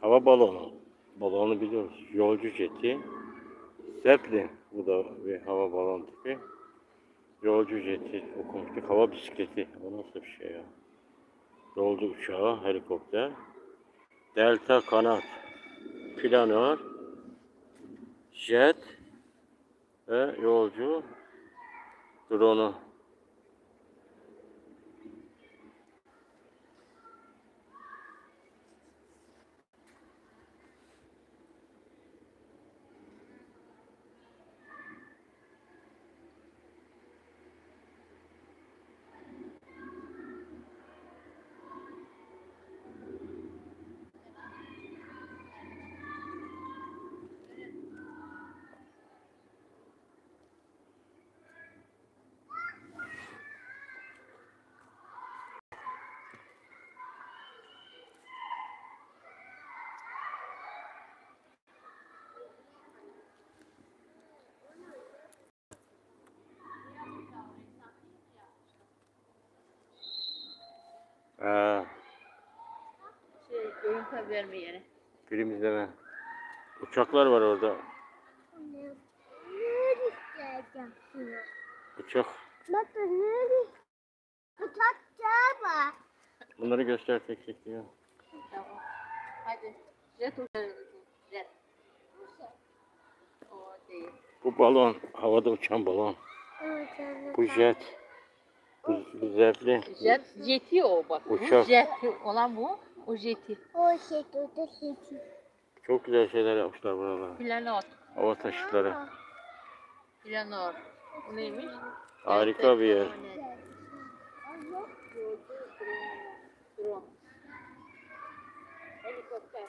Hava balonu. Balonu biliyoruz. Yolcu jeti. Zeppelin. Bu da bir hava balon tipi. Yolcu jeti okumuştuk. Hava bisikleti. O nasıl bir şey ya? Yolcu uçağı, helikopter. Delta kanat. Planör. Jet. Ve yolcu drone'u. Aa, Şey, görüntü verme yeri. film izleme. Uçaklar var orada. Uçak. Baba nereye? Uçakçı var. Bunları göster tek tek diyor. Tamam. Hadi. Jet uçağı. Jet. O değil. Bu balon. Havada uçan balon. Bu jet. Zeppelin. Jet, jeti o bak. Uçak. jeti olan bu. O jeti. O şey o da şey. Çok güzel şeyler yapmışlar buralar. Planör. Hava taşıtları. Planör. Bu neymiş? Harika bir yer. Helikopter.